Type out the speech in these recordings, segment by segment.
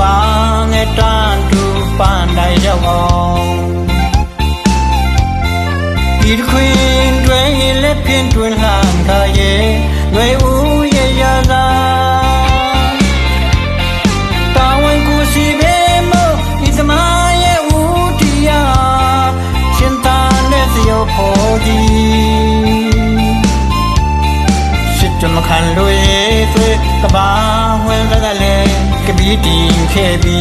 ဘာငယ်တန်တူပန်တိုင်းရောက်အောင်ဒီခွင်တွင်လက်ဖြင့်တွင်လှန်ထားရဲ့ຫນွေဦးရဲ့ရာသာတာဝန်ကိုစီဘေမို့ဒီသမားရဲ့ဦးတရားရှင်သာနဲ့စရောဖို့ကြီးစစ်တမခံလို့ရဲ့သွေးကဘာဝင်က လည်းကပီးတင်ခဲ့ပြီ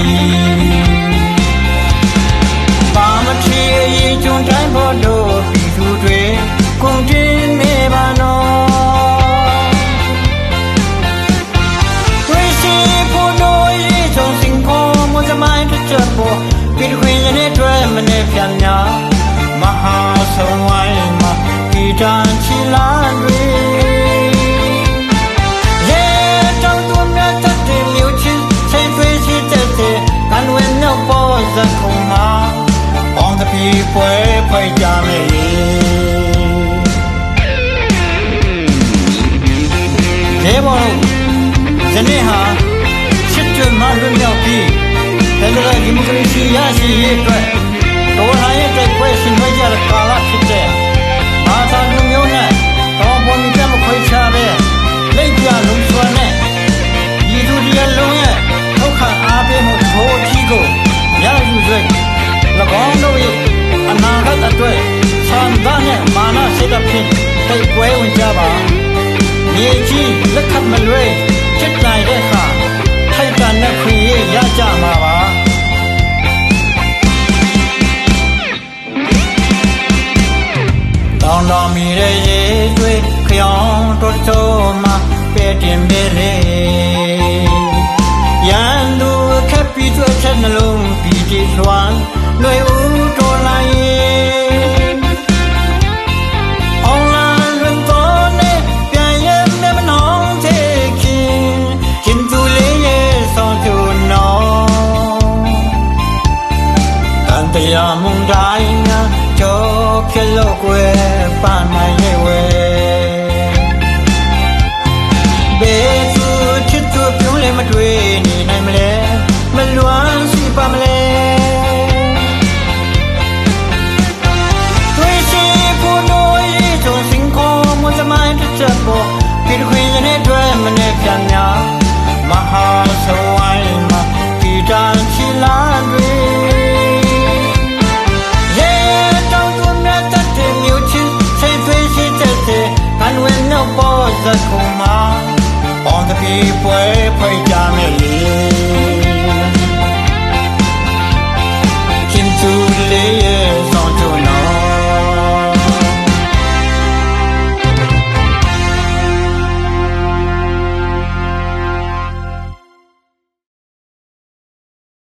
ပါမချီရင်ကျွန်းတိုင်းဖို့ ပီပွဲဖွဲကြမယ်လေဘောလုံးဇနေ့ဟာချစ်ကျွမ်းမလွတ်မြောက်ပြီးဖက်ဒရယ်ဒီမိုကရေစီရရှိရေးအတွက်တော်လှန်ရေးတိုက်ပွဲရှင်ခွဲကြတဲ့ကာလဖြစ်တဲ့ဘာသာလူမျိုးနဲ့တော်ပေါ်မြတ်မခွေချပဲလက်ပြလုံးစွာနဲ့ဤသူတရားလုံးရဲ့ဒုက္ခအားပေးမှုဘိုးအထီးကို စိတ်ဓာတ်ဖြင့်တိုက်ပွဲဝင်ကြပါမြေကြီးလက်ခတ်မလွဲချစ်နိုင်တဲ့အခါထိုက်တန်တဲ့ခွင့်ရရကြမှာပါတောင်းတော်မီရဲ့ရေကျွေးခရောင်တော်ချိုးမှာပဲတင်ပဲလေရန်သူခက်ပြီးတွေ့ချက်နှလုံးပြီးတီလွှမ်းလွယ်ဦးတော်လာရဲ့ တန်တရားမုန်တိုင်းနာကြောဖြစ်လို့ကွယ်ပန်းနိုင်ရဲ့ဝဲဘယ်သူချစ်သူပြုံးလဲမတွေ့နေနိုင်မလဲမလွမ်းစီပါမလဲတွေ့ရှိဖို့လို့ရေချုံစင်ကိုမစမိုင်းတစ်ချက်ပေါ်ဒီခွေနဲ့တွေ့မနဲ့ပြန်များမဟာ magical mile on the people.